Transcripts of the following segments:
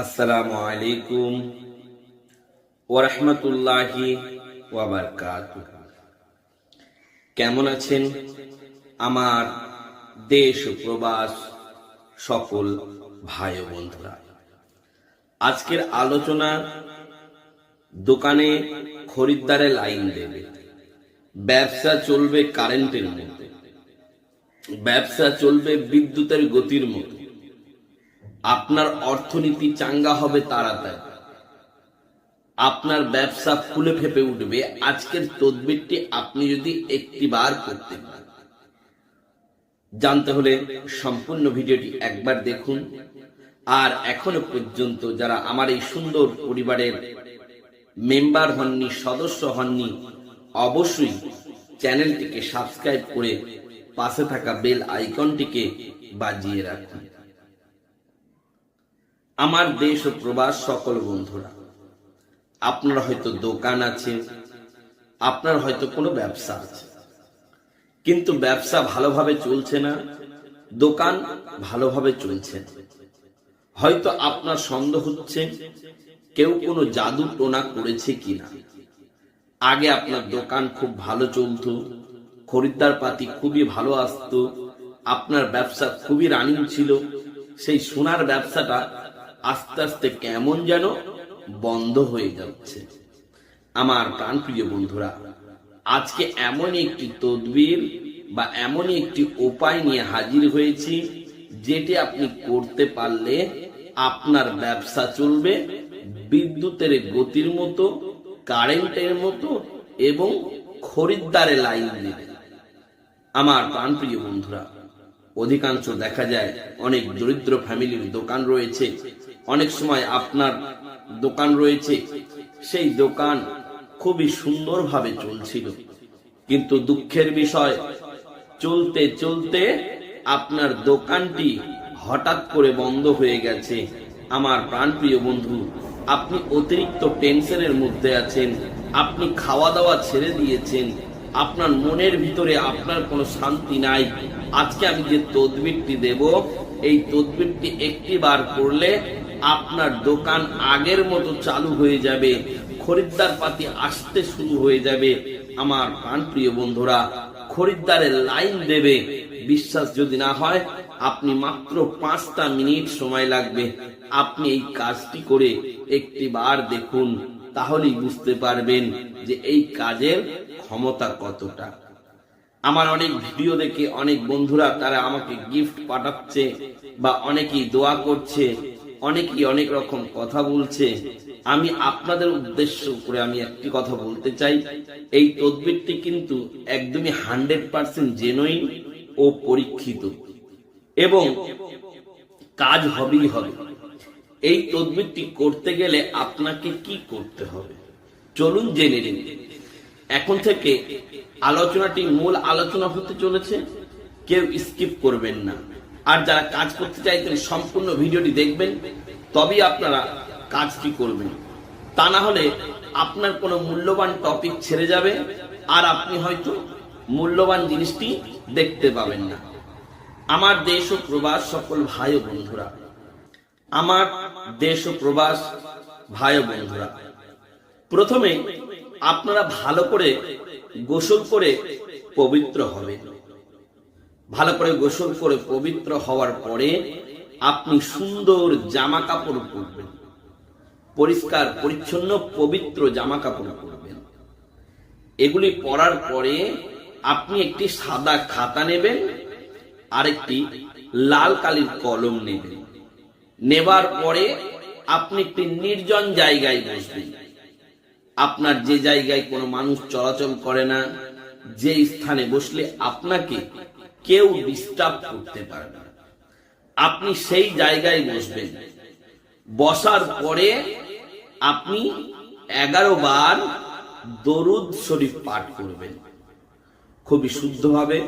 আসসালামু আলাইকুম কেমন আছেন? আমার দেশ প্রবাস সকল ভাই বন্ধুরা। আজকের আলোচনা দোকানে খরিদ্দারে লাইন দেবে। ব্যবসা চলবে কারেন্টের মতো ব্যবসা চলবে বিদ্যুতের গতির মতো। আপনার অর্থনীতি চাঙ্গা হবে তাড়াতাড়ি। আপনার ব্যবসা ফুলে ফেপে উঠবে। আজকের তদবিরটি আপনি যদি একটি বার করতে পারেন। জানতে হলে সম্পূর্ণ ভিডিওটি একবার দেখুন। আর এখনও পর্যন্ত যারা আমার এই সুন্দর পরিবারের মেম্বার হননি, সদস্য হননি, অবশ্যই চ্যানেলটিকে সাবস্ক্রাইব করে পাশে থাকা বেল আইকনটিকে বাজিয়ে রাখুন। আমার দেশ ও প্রবাস সকল বন্ধুরা, আপনার হয়তো দোকান আছে, আপনার হয়তো কোনো ব্যবসা আছে। কিন্তু ব্যবসা ভালোভাবে চলছে না, দোকান ভালোভাবে চলছে হয়তো আপনার সন্দেহ হচ্ছে, কেউ কোনো জাদু টোনা করেছে কিনা। আগে আপনার দোকান খুব ভালো চলতো, খরিদ্দার পাতি খুবই ভালো আসতো, আপনার ব্যবসা খুবই রানিং ছিল, সেই সোনার ব্যবসাটা আস্তে আস্তে কেমন যেন বন্ধ হয়ে যাচ্ছে। আমার প্রাণপ্রিয় বন্ধুরা, আজকে এমন একটি তদবির বা এমনই একটি উপায় নিয়ে হাজির হয়েছি, যেটি আপনি করতে পারলে আপনার ব্যবসা চলবে বিদ্যুতের গতির মতো, কারেন্টের মতো এবং খরিদ্দারে লাইন দেবে। আমার প্রাণপ্রিয় বন্ধুরা, অধিকাংশ দেখা যায় অনেক দরিদ্র ফ্যামিলির দোকান রয়েছে অনেক সময় আপনার দোকান রয়েছে, সেই দোকান খুবই সুন্দরভাবে চলছিল। কিন্তু দুঃখের বিষয়, চলতে চলতে আপনার দোকানটি হঠাৎ করে বন্ধ হয়ে গেছে। আমার প্রাণপ্রিয় বন্ধু, আপনি অতিরিক্ত টেনশনের মধ্যে আছেন, আপনি খাওয়া দাওয়া ছেড়ে দিয়েছেন, আপনার মনের ভিতরে আপনার কোনো শান্তি নাই। আজকে আমি যে তদবিরটি দেব, এই তদবিরটি একটি বার করলে আপনার দোকান আগের মতো চালু হয়ে যাবে, খরিদ্দার পাতি আসতে শুরু হয়ে যাবে। আমার প্রাণ প্রিয় বন্ধুরা, খরিদ্দারের লাইন দেবে। বিশ্বাস যদি না হয়, আপনি মাত্র পাঁচটা মিনিট সময় লাগবে। আপনি এই কাজটি করে একটি বার দেখুন, তাহলেই বুঝতে পারবেন যে এই কাজের ক্ষমতা কতটা। আমার অনেক ভিডিও দেখে অনেক বন্ধুরা তারা আমাকে গিফট পাঠাচ্ছে বা অনেকেই দোয়া করছে। অনেকেই অনেক রকম কথা বলছে। আমি আপনাদের উদ্দেশ্য করে আমি একটি কথা বলতে চাই। এই তদবিরটি কিন্তু একদমই হান্ড্রেড পার্সেন্ট জেনুইন ও পরীক্ষিত। এবং কাজ হবেই হবে। এই তদবিরটি করতে গেলে আপনাকে কি করতে হবে? চলুন জেনে নিন। এখন থেকে আলোচনাটি মূল আলোচনা হতে চলেছে। কেউ স্কিপ করবেন না। আর যারা কাজ করতে চাইতেন সম্পূর্ণ ভিডিওটি দেখবেন, তবেই আপনারা কাজটি করবেন। তা না হলে আপনার কোনো মূল্যবান টপিক ছেড়ে যাবে আর আপনি হয়তো মূল্যবান জিনিসটি দেখতে পাবেন না। আমার দেশ ও প্রবাস সকল ভাই ও বন্ধুরা, আমার দেশ ও প্রবাস ভাই ও বন্ধুরা, প্রথমে আপনারা ভালো করে গোসল করে পবিত্র হবেন। ভালো করে গোসল করে পবিত্র হওয়ার পরে আপনি সুন্দর জামা কাপড় পরবেন। পরিষ্কার, পরিচ্ছন্ন, পবিত্র জামা কাপড় পরবেন। এগুলি পরার পরে আপনি একটি সাদা খাতা নেবেন, আরেকটি লাল কালির কলম নেবেন। নেবার পরে আপনি একটি নির্জন জায়গায় বসবেন। আপনার যে জায়গায় কোনো মানুষ চলাচল করে না, যে স্থানে বসলে আপনাকে কেউ ডিস্টার্ব করতে পারবে আপনি সেই জায়গায় বসবেন। বসার পরে আপনি এগারো বার দরুদ শরীফ পাঠ করবেন। খুবই শুদ্ধভাবে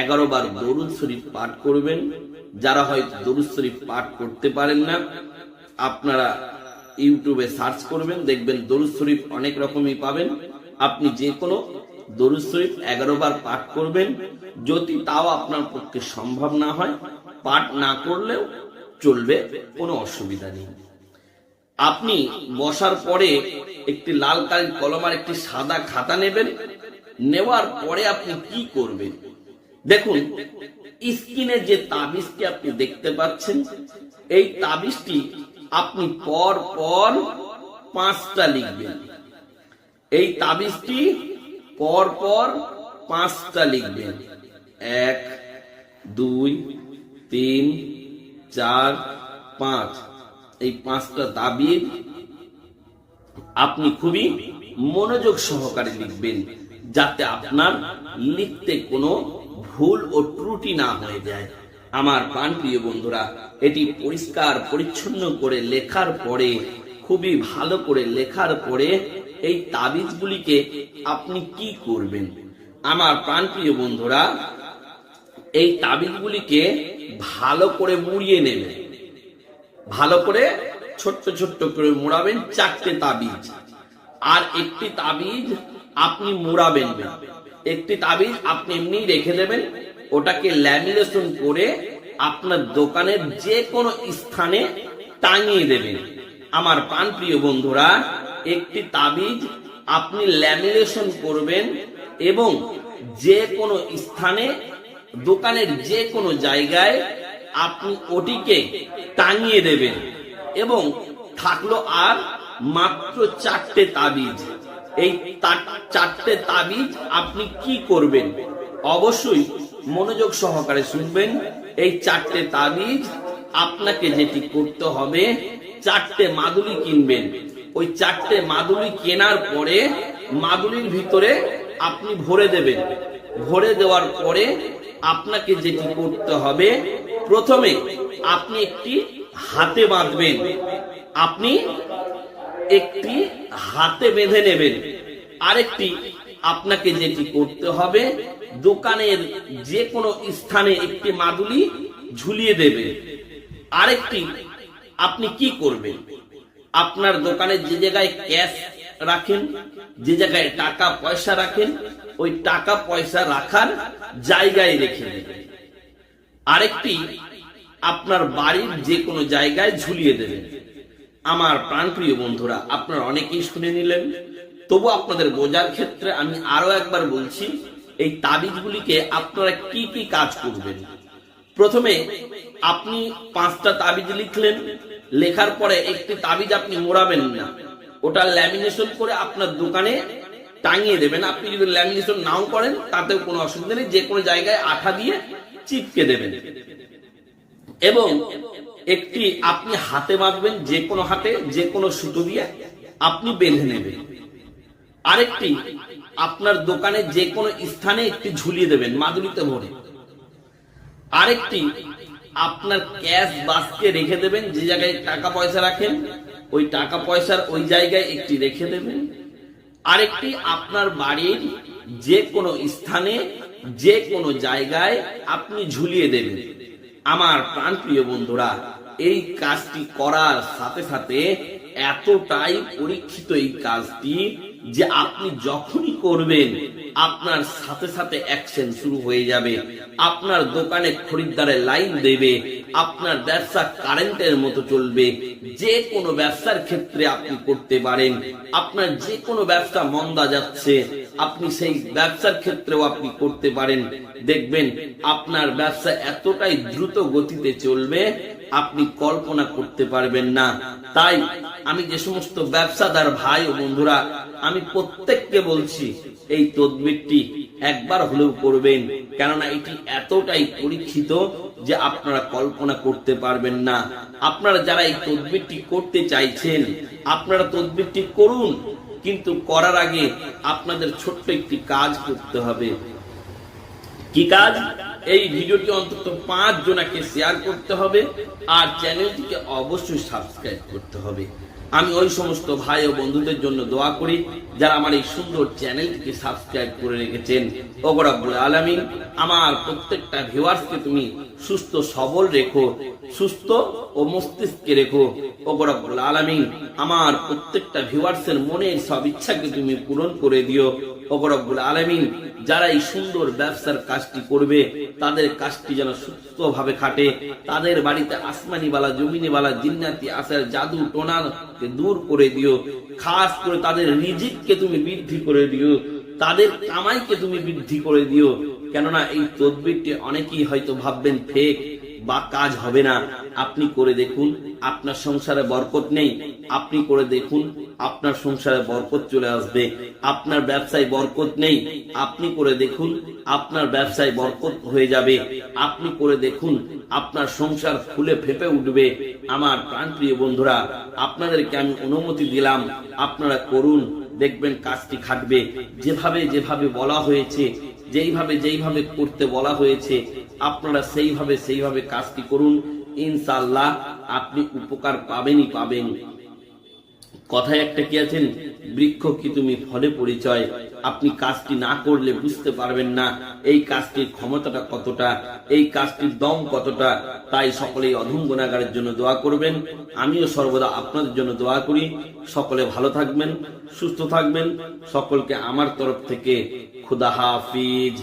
এগারো বার দরুদ শরীফ পাঠ করবেন। যারা হয়তো দরুদ শরীফ পাঠ করতে পারেন না, আপনারা ইউটিউবে সার্চ করবেন, দেখবেন দরুদ শরীফ অনেক রকমই পাবেন। আপনি যে কোনো দরুদ শরীফ এগারো বার পাঠ করবেন। যদি তাও আপনার পক্ষে সম্ভব না হয়, পাঠ না করলেও চলবে, কোনো অসুবিধা নেই। আপনি বসার পরে একটি লাল কালির কলম আর একটি সাদা খাতা নেবেন। নেওয়ার পরে আপনি কি করবেন? দেখুন, স্ক্রিনে যে তাবিজটি আপনি দেখতে পাচ্ছেন, এই তাবিজটি আপনি পর পর পাঁচটা লিখবেন। এই তাবিজটি পর পর পাঁচটা লিখবেন। এক, দুই, তিন, চার, পাঁচ। এই পাঁচটা তাবিজ আপনি খুবই মনোযোগ সহকারে লিখবেন যাতে আপনার লিখতে কোনো ভুল ও ত্রুটি না হয়ে যায়। আমার প্রাণ প্রিয় বন্ধুরা, এটি পরিষ্কার পরিচ্ছন্ন করে লেখার পরে, খুবই ভালো করে লেখার পরে এই তাবিজগুলিকে আপনি কি করবেন? আমার প্রাণপ্রিয় বন্ধুরা, এই তাবিজগুলিকে ভালো করে মুড়িয়ে নেবেন। ভালো করে ছোট্ট ছোট্ট করে মোড়াবেন চারটে তাবিজ। আর একটি তাবিজ আপনি মোড়াবেন একটি তাবিজ আপনি এমনি রেখে দেবেন, ওটাকে ল্যামিনেশন করে আপনার দোকানের যে কোনো স্থানে টাঙিয়ে দেবেন। আমার প্রাণ প্রিয় বন্ধুরা একটি তাবিজ আপনি ল্যামিনেশন করবেন এবং যে কোনো স্থানে, দোকানের যে কোনো জায়গায় আপনি ওটিকে টাঙিয়ে দেবেন এবং থাকল আর মাত্র চারটে তাবিজ। এই চারটে তাবিজ আপনি কি করবেন? অবশ্যই মনোযোগ সহকারে শুনবেন। এই চারটে তাবিজ আপনাকে যেটি করতে হবে, চারটে মাদুলি কিনবেন। ওই চারটে মাদুলি কেনার পরে মাদুলির ভিতরে আপনি ভরে দেবেন। ভরে দেওয়ার পরে আপনাকে যেটি করতে হবে, প্রথমে আপনি একটি হাতে বাঁধবেন। আপনি একটি হাতে বেঁধে নেবেন। আরেকটি আপনাকে যেটি করতে হবে, দোকানের যে কোনো স্থানে একটি মাদুলি ঝুলিয়ে দেবেন। আরেকটি আপনি কি করবেন? আপনার দোকানে যে জায়গায় ক্যাশ রাখেন, যে জায়গায় টাকা পয়সা রাখেন, ওই টাকা পয়সা রাখার জায়গায় রেখে দেবেন। আরেকটি, আপনার বাড়ির যে কোনো জায়গায় ঝুলিয়ে দেবেন। আমার প্রাণপ্রিয় বন্ধুরা, আপনারা অনেকেই শুনে নিলেন, তবু আপনাদের বোঝার ক্ষেত্রে আমি আরও একবার বলছি, এই তাবিজগুলিকে আপনারা কি কি কাজ করবেন? প্রথমে, আপনি পাঁচটা তাবিজ লিখলেন লেখার পরে একটি তাবিজ আপনি মোড়াবেন না। ওটা ল্যামিনেশন করে আপনার দোকানে টাঙিয়ে দেবেন। আপনি যদি ল্যামিনেশন নাও করেন, তাতেও কোনো অসুবিধা নেই। যে কোনো জায়গায় আঠা দিয়ে চিপকে দেবেন। এবং একটি আপনি হাতে বাঁধবেন, যে কোনো হাতে, যে কোনো সুতো দিয়ে আপনি বেঁধে নেবেন। আরেকটি, আপনার দোকানে যে কোনো স্থানে একটি ঝুলিয়ে দেবেন, মাদুলিতে ভরে। আরেকটি আপনার ক্যাশ বাসকে রেখে দেবেন, যে জায়গায় টাকা পয়সা রাখেন, ওই টাকা পয়সার ওই জায়গায় একটি রেখে দেবেন। আরেকটি, আপনার বাড়ির যে কোনো স্থানে, যে কোনো জায়গায় আপনি ঝুলিয়ে দেবেন। আমার প্রাণপ্রিয় বন্ধুরা, এই কাজটি করার সাথে সাথে এতটাই পরীক্ষিত এই কাজটি যে আপনি যখনই করবেন আপনার সাথে সাথে অ্যাকশন শুরু হয়ে যাবে। আপনার দোকানে খরিদ্দারের লাইন দেবে। আপনার ব্যবসা কারেন্টের মতো চলবে। যে কোনো ব্যবসার ক্ষেত্রে আপনি করতে পারেন। আপনার যে কোনো ব্যবসা মন্দা যাচ্ছে। আপনি সেই ব্যবসার ক্ষেত্রেও আপনি করতে পারেন। দেখবেন আপনার ব্যবসা এতটাই দ্রুত গতিতে চলবে, আপনি কল্পনা করতে পারবেন না। তাই আমি যে সমস্ত ব্যবসাদার ভাই ও বন্ধুরা আমি প্রত্যেককে বলছি, এই তদবিরটি একবার হলেও করবেন। কেননা এটি এতটাই পরীক্ষিত যে আপনারা কল্পনা করতে পারবেন না। আপনারা যারা এই তদবিরটি করতে চাইছেন, আপনারা তদবিরটি করুন, কিন্তু করার আগে আপনাদের ছোট্ট একটি কাজ করতে হবে। কি কাজ? এই ভিডিওটি অন্তত পাঁচ জনাকে শেয়ার করতে হবে, আর চ্যানেলটিকে অবশ্যই সাবস্ক্রাইব করতে হবে। আমি ওই সমস্ত ভাই ও বন্ধুদের জন্য দোয়া করি, যারা আমার এই সুন্দর চ্যানেলটিকে সাবস্ক্রাইব করে রেখেছেন। ওগরাবুল আলমিন, আমার প্রত্যেকটা ভিউয়ার্সকে তুমি সুস্থ, সবল রেখো, সুস্থ ও মস্তিষ্কে রেখো। ওগরাবুল আলমিন, আমার প্রত্যেকটা ভিওয়ার্সের মনের সব ইচ্ছাকে তুমি পূরণ করে দিও। যারা এই সুন্দর ব্যবসার কাজটি করবে, তাদের কাজটি যেন সুস্থভাবে খাটে। তাদের বাড়িতে আসমানি বালা জমিনি বালা জিন্নাতি, আসার জাদু দূর করে দিও। খাস করে তাদের রিজিককে তুমি বৃদ্ধি করে দিও। তাদের কামাইকে তুমি বৃদ্ধি করে দিও। কেননা এই তদবিরটি অনেকেই হয়তো ভাববেন, ফেক বা কাজ হবে না, আপনি করে দেখুন, আপনার সংসারে বরকত নেই, আপনি করে দেখুন, আপনার সংসারে বরকত চলে আসবে। আপনার ব্যবসায় বরকত নেই, আপনি করে দেখুন, আপনার ব্যবসায় বরকত হয়ে যাবে। আপনি করে দেখুন, আপনার সংসার ফুলে ফেপে উঠবে। আমার প্রাণপ্রিয় বন্ধুরা, আপনাদেরকে আমি অনুমতি দিলাম, আপনারা করুন, দেখবেন কাজটি খাটবে। যেভাবে যেভাবে বলা হয়েছে, যেইভাবে যেইভাবে করতে বলা হয়েছে আপনারা সেইভাবে সেইভাবে কাজটি করুন। ইনশাল্লাহ আপনি উপকার পাবেনই পাবেন। কথায় একটা কি আছেন? বৃক্ষ কি তুমি ফলে পরিচয়? আপনি কাজটি না করলে বুঝতে পারবেন না এই কাজটির ক্ষমতাটা কতটা, এই কাজটির দম কতটা। তাই সকলেই অধম গুণাগারের জন্য দোয়া করবেন। আমিও সর্বদা আপনাদের জন্য দোয়া করি। সকলে ভালো থাকবেন, সুস্থ থাকবেন। সকলকে আমার তরফ থেকে খুদা হাফিজ।